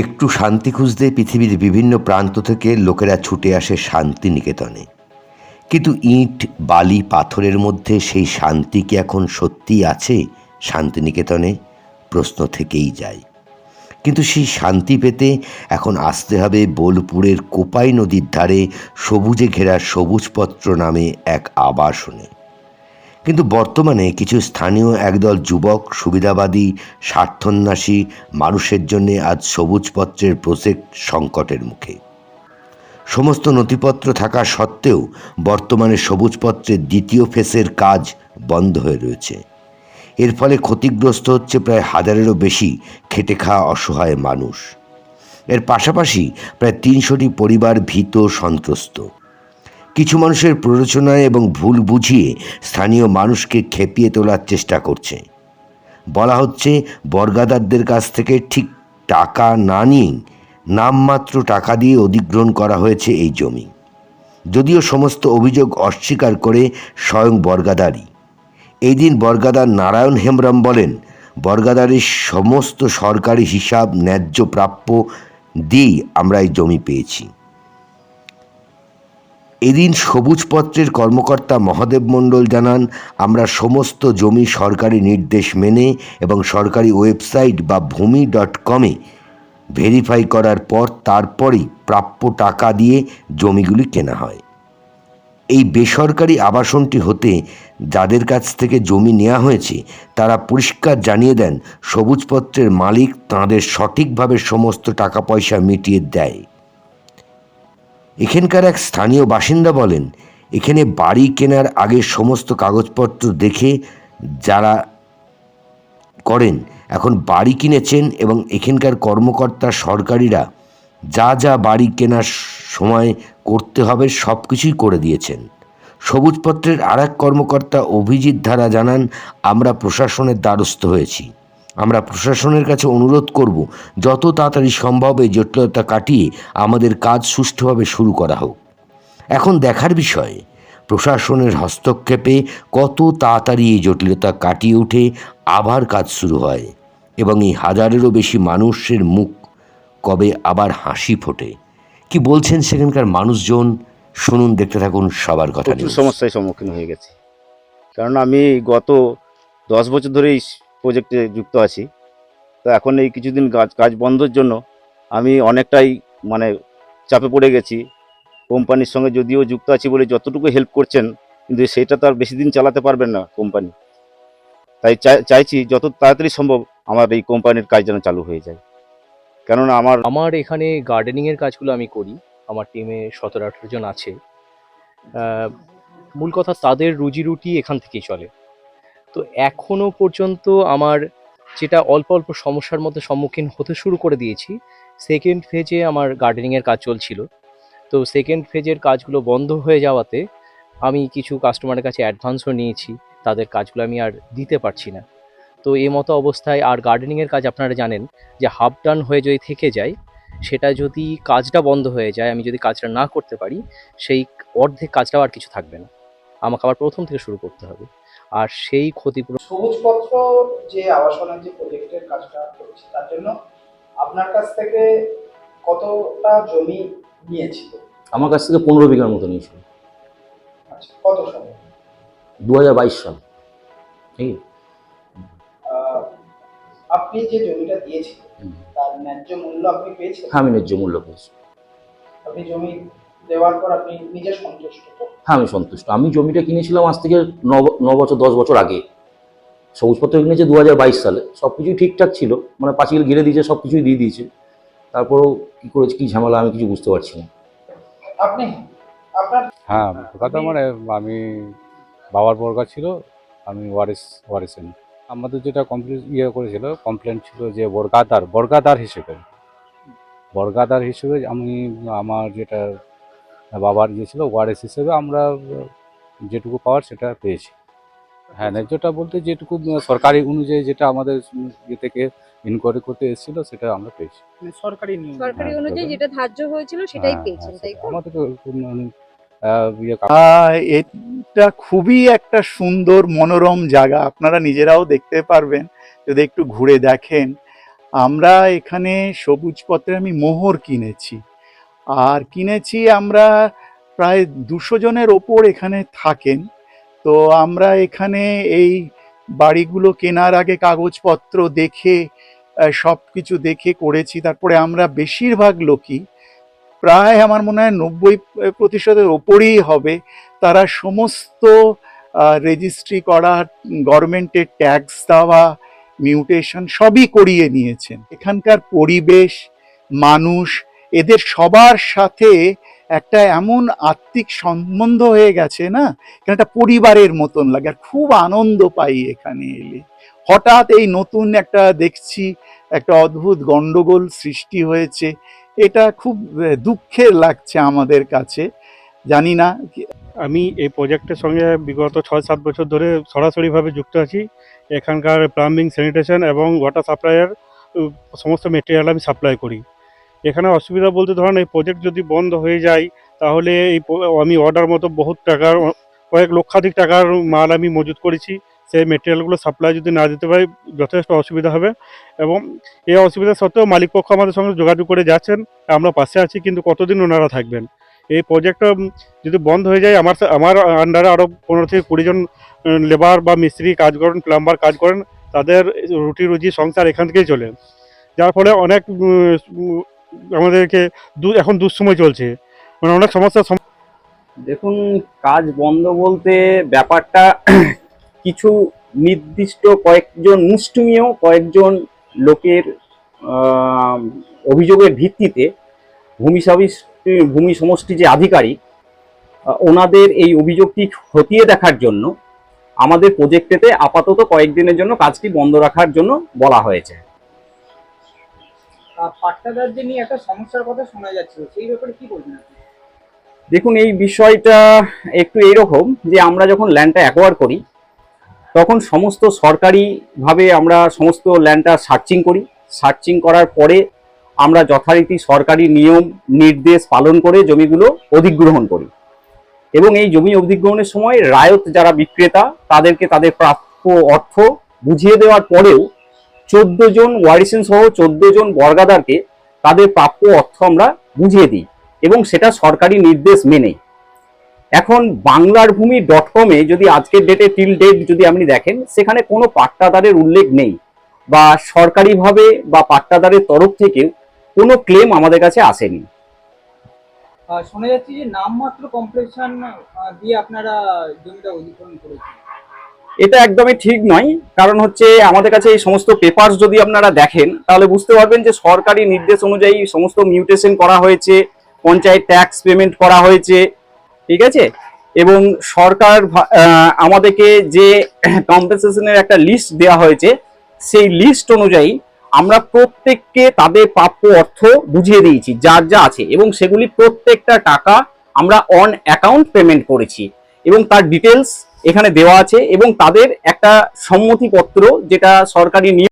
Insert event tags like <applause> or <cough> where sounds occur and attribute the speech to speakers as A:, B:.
A: একটু শান্তি খুঁজতে পৃথিবীর বিভিন্ন প্রান্ত থেকে লোকেরা ছুটে আসে শান্তি নিকেতনে কিন্তু ইট, বালি, পাথরের মধ্যে সেই শান্তি কি এখন সত্যিই আছে শান্তিনিকেতনে? প্রশ্ন থেকেই যায়। কিন্তু সেই শান্তি পেতে এখন আসতে হবে বোলপুরের কোপাই নদীর ধারে সবুজে ঘেরা সবুজপত্র নামে এক আবাসনে। কিন্তু বর্তমানে কিছু স্থানীয় একদল যুবক, সুবিধাবাদী, স্বার্থন্যাসী মানুষের জন্য আজ সবুজপত্রের প্রজেক্ট সংকটের মুখে। সমস্ত নথিপত্র থাকা সত্ত্বেও বর্তমানে সবুজপত্রের দ্বিতীয় ফেসের কাজ বন্ধ হয়ে রয়েছে। এর ফলে ক্ষতিগ্রস্ত হচ্ছে প্রায় হাজারেরও বেশি খেটে খাওয়া অসহায় মানুষ। এর পাশাপাশি প্রায় তিনশোটি পরিবার ভীত সন্ত্রস্ত। কিছু মানুষের প্ররোচনায় এবং ভুল বুঝিয়ে স্থানীয় মানুষকে খেপিয়ে তোলার চেষ্টা করছে। বলা হচ্ছে, বর্গাদারদের কাছ থেকে ঠিক টাকা না নিয়েই নামমাত্র টাকা দিয়ে অধিগ্রহণ করা হয়েছে এই জমি। যদিও সমস্ত অভিযোগ অস্বীকার করে স্বয়ং বর্গাদারই। এই দিন বর্গাদার নারায়ণ হেমব্রম বলেন, বর্গাদারের সমস্ত সরকারি হিসাব, ন্যায্য প্রাপ্য দিয়েই আমরা এই জমি পেয়েছি। এদিন সবুজপত্রের কর্মকর্তা মহাদেব মণ্ডল জানান, আমরা সমস্ত জমি সরকারি নির্দেশ মেনে এবং সরকারি ওয়েবসাইট বা ভূমি ডট কমে ভেরিফাই করার পর তারপরেই প্রাপ্য টাকা দিয়ে জমিগুলি কেনা হয়। এই বেসরকারি আবাসনটি হতে যাদের কাছ থেকে জমি নেওয়া হয়েছে, তারা পরিষ্কার জানিয়ে দেন সবুজপত্রের মালিক তাঁদের সঠিকভাবে সমস্ত টাকা পয়সা মিটিয়ে দেয়। এখানকার এক স্থানীয় বাসিন্দা বলেন, এখানে বাড়ি কেনার আগে সমস্ত কাগজপত্র দেখে যারা করেন, এখন বাড়ি কিনেছেন এবং এখানকার কর্মকর্তা, সরকারিরা যা যা বাড়ি কেনার সময় করতে হবে সব কিছুই করে দিয়েছেন। সবুজপত্রের আর এক কর্মকর্তা অভিজিৎ ধারা জানান, আমরা প্রশাসনের দ্বারস্থ হয়েছি। আমরা প্রশাসনের কাছে অনুরোধ করব যত তাড়াতাড়ি সম্ভব এই জটিলতা কাটিয়ে আমাদের কাজ সুষ্ঠুভাবে শুরু করা হোক। এখন দেখার বিষয় প্রশাসনের হস্তক্ষেপে কত তাড়াতাড়ি এই জটিলতা কাটিয়ে উঠে আবার কাজ শুরু হয় এবং এই হাজারেরও বেশি মানুষের মুখ কবে আবার হাসি ফোটে। কি বলছেন সেখানকার মানুষজন? শুনুন দেখতে থাকুন সবার কথা
B: সমস্যায় সম্মুখীন হয়ে গেছে। কারণ আমি গত দশ বছর ধরে এই প্রজেক্টে যুক্ত আছি। তো এখন এই কিছুদিন কাজ কাজ বন্ধের জন্য আমি অনেকটাই মানে চাপে পড়ে গেছি। কোম্পানির সঙ্গে যদিও যুক্ত আছি বলে যতটুকু হেল্প করছেন, কিন্তু সেটা তো আর বেশি দিন চালাতে পারবেন না কোম্পানি। তাই চাই- চাইছি যত তাড়াতাড়ি সম্ভব আমার এই কোম্পানির কাজ যেন চালু হয়ে যায়। কেননা আমার
C: আমার এখানে গার্ডেনিংয়ের কাজগুলো আমি করি। আমার টিমে সতেরো আঠেরো জন আছে। মূল কথা তাদের রুজি রুটি এখান থেকেই চলে। তো এখনও পর্যন্ত আমার যেটা অল্প অল্প সমস্যার মধ্যে সম্মুখীন হতে শুরু করে দিয়েছি সেকেন্ড ফেজে আমার গার্ডেনিংয়ের কাজ চলছিল। তো সেকেন্ড ফেজের কাজগুলো বন্ধ হয়ে যাওয়াতে আমি কিছু কাস্টমারের কাছে অ্যাডভান্সও নিয়েছি, তাদের কাজগুলো আমি আর দিতে পারছি না। তো এই মতো অবস্থায় আর গার্ডেনিংয়ের কাজ আপনারা জানেন যে হাফ ডান হয়ে যদি থেকে যায়, সেটা যদি কাজটা বন্ধ হয়ে যায়, আমি যদি কাজটা না করতে পারি, সেই অর্ধেক কাজটাও আর কিছু থাকবে না। আমাকে আবার প্রথম থেকে শুরু করতে হবে। আর সেই ক্ষতিপূরণ
D: সবুজপত্র যে আবাসনের যে প্রজেক্টের কাজটা করছে তার জন্য আপনার কাছ থেকে কতটা জমি নিয়েছিল?
E: আমার কাছ থেকে পনেরো বিঘার মতো নিয়েছিল।
D: আচ্ছা কত সময়
E: দু হাজার বাইশ সাল। ঠিক
D: আপনি যে জমিটা দিয়েছিলেন তার ন্যায্য মূল্য আপনি পেয়েছেন
E: হ্যাঁ আমি ন্যায্য মূল্য পেয়েছি।
D: আপনি জমি দেওয়ার পর আপনি নিজে সন্তুষ্ট?
E: হ্যাঁ আমি সন্তুষ্ট। আমি জমিটা কিনেছিলাম আজ থেকে ন ব- ন বছর দশ বছর আগে। সবুজপত্র কিনেছে দু হাজার বাইশ সালে। সব কিছুই ঠিকঠাক ছিল। মানে পাঁচিল ঘিরে দিয়েছে সব কিছুই দিয়ে দিয়েছে। তারপরেও কী করেছে কী ঝামেলা আমি কিছু বুঝতে পারছি না।
D: আপনি আপনার
F: হ্যাঁ কথা মানে আমি বাবার বর্গা ছিল আমি ওয়ারিস ওয়ারিসেন। আমাদের যেটা কমপ্লিট ইয়ে করেছিল কমপ্লেন ছিল যে বর্গাদার বর্গাদার হিসেবে। বর্গাদার হিসেবে আমি আমার যেটা বাবার ইয়ে ছিল ওয়ারিস হিসেবে আমরা যেটুকু পাওয়ার সেটা পেয়েছি। হ্যাঁ ন্যায্যটা বলতে যেটুকু সরকারি অনুযায়ী যেটা আমাদের ইয়ে থেকে ইনকোয়ারি করতে এসেছিল সেটা আমরা পেয়েছি।
D: সরকারি
G: সরকারি
F: হ্যাঁ,
G: অনুযায়ী যেটা ধার্য হয়েছিল সেটাই পেয়েছেন তাই তো?
F: আমাদের
H: এটা খুবই একটা সুন্দর মনোরম জায়গা আপনারা নিজেরাও দেখতে পারবেন। যদি একটু ঘুরে দেখেন আমরা এখানে সবুজ পত্রে আমি মোহর কিনেছি। আর কিনেছি আমরা প্রায় দুশো জনের ওপর এখানে থাকেন। তো আমরা এখানে এই বাড়িগুলো কেনার আগে কাগজপত্র দেখে সব কিছু দেখে করেছি। তারপরে আমরা বেশিরভাগ লোকই, প্রায় আমার মনে হয় নব্বই প্রতিশতের ওপরেই হবে। তারা সমস্ত রেজিস্ট্রি করা, গভর্নমেন্টের ট্যাক্স দেওয়া মিউটেশন সবই করিয়ে নিয়েছেন। এখানকার পরিবেশ, মানুষ এদের সবার সাথে একটা এমন আত্মিক সম্বন্ধ হয়ে গেছে না? এখানে একটা পরিবারের মতন লাগে, আর খুব আনন্দ পাই এখানে এলে। হঠাৎ এই নতুন একটা দেখছি, একটা অদ্ভুত গন্ডগোল সৃষ্টি হয়েছে। এটা খুব দুঃখের লাগছে আমাদের কাছে, জানি না
G: আমি এই প্রজেক্টের সঙ্গে বিগত ছয় সাত বছর ধরে সরাসরিভাবে যুক্ত আছি। এখানকার প্লাম্বিং স্যানিটেশন এবং ওয়াটার সাপ্লাইয়ের সমস্ত মেটেরিয়াল আমি সাপ্লাই করি। এখানে অসুবিধা বলতে ধরেন এই প্রজেক্ট যদি বন্ধ হয়ে যায়, তাহলে এই আমি অর্ডার মতো বহুত টাকার, কয়েক লক্ষাধিক টাকার মাল আমি মজুত করেছি। সেই মেটেরিয়ালগুলো সাপ্লাই যদি না দিতে পারি, যথেষ্ট অসুবিধা হবে। এবং এই অসুবিধা সত্ত্বেও মালিকপক্ষ আমাদের সঙ্গে যোগাযোগ করে যাচ্ছেন, আমরা পাশে আছি, কিন্তু কতদিন ওনারা থাকবেন? এই প্রজেক্টটা যদি বন্ধ হয়ে যায়, আমার আমার আন্ডারে আরও পনেরো থেকে কুড়ি জন লেবার বা মিস্ত্রি কাজ করেন প্লাম্বার কাজ করেন, তাদের রুটি রুজি সংসার এখান থেকেই চলে। যার ফলে অনেক আমাদেরকে এখন দুঃসময় চলছে। মানে অনেক সমস্যার সম-
I: দেখুন, কাজ বন্ধ বলতে ব্যাপারটা <clears throat> কিছু নির্দিষ্ট কয়েকজন মুষ্টিমীয় কয়েকজন লোকের অভিযোগের ভিত্তিতে ভূমি ভূমি সমষ্টি যে আধিকারিক ওনাদের এই অভিযোগটি খতিয়ে দেখার জন্য আমাদের প্রজেক্টেতে আপাতত কয়েকদিনের জন্য কাজটি বন্ধ রাখার জন্য বলা হয়েছে।
D: নিয়ে একটা সমস্যার কথা শোনা যাচ্ছিল, সেই ব্যাপারে কি বলবেন?
I: দেখুন, এই বিষয়টা একটু এরকম যে আমরা যখন ল্যান্ডটা অ্যাকোয়ার করি, তখন সমস্ত সরকারিভাবে আমরা সমস্ত ল্যান্ডটা সার্চিং করি সার্চিং করার পরে আমরা যথারীতি সরকারি নিয়ম, নির্দেশ পালন করে জমিগুলো অধিগ্রহণ করি এবং এই জমি অধিগ্রহণের সময় রায়ত যারা বিক্রেতা, তাদেরকে তাদের প্রাপ্য অর্থ বুঝিয়ে দেওয়ার পরেও চোদ্দ জন ওয়ারিসেন সহ চোদ্দ জন বর্গাদারকে তাদের প্রাপ্য অর্থ আমরা বুঝিয়ে দিই এবং সেটা সরকারি নির্দেশ মেনে এখন বাংলার ভূমি ডট কমে যদি আজকের ডেটে টিল ডেট যদি আপনি দেখেন, সেখানে কোনো পাট্টাদারের উল্লেখ নেই বা সরকারিভাবে বা পাট্টাদারের তরফ থেকে কোনো ক্লেম আমাদের কাছে আসেনি।
D: শোনা যাচ্ছে যে নামমাত্র কম্প্লেশন দিয়ে আপনারা জমিটা অধিগ্রহণ করেছেন।
I: এটা একদমই ঠিক নয়। কারণ হচ্ছে আমাদের কাছে এই সমস্ত পেপারস যদি আপনারা দেখেন, তাহলে বুঝতে পারবেন যে সরকারি নির্দেশ অনুযায়ী সমস্ত মিউটেশন করা হয়েছে, পঞ্চায়েত ট্যাক্স পেমেন্ট করা হয়েছে, ঠিক আছে? এবং সরকার আমাদেরকে যে কম্পেনসেশনের একটা লিস্ট দেওয়া হয়েছে, সেই লিস্ট অনুযায়ী আমরা প্রত্যেককে তাদের প্রাপ্য অর্থ বুঝিয়ে দিয়েছি, যার যা আছে। এবং সেগুলি প্রত্যেকটা টাকা আমরা অন অ্যাকাউন্ট পেমেন্ট করেছি। এবং তার ডিটেলস এখানে দেওয়া আছে এবং তাদের একটা সম্মতিপত্র যেটা সরকারি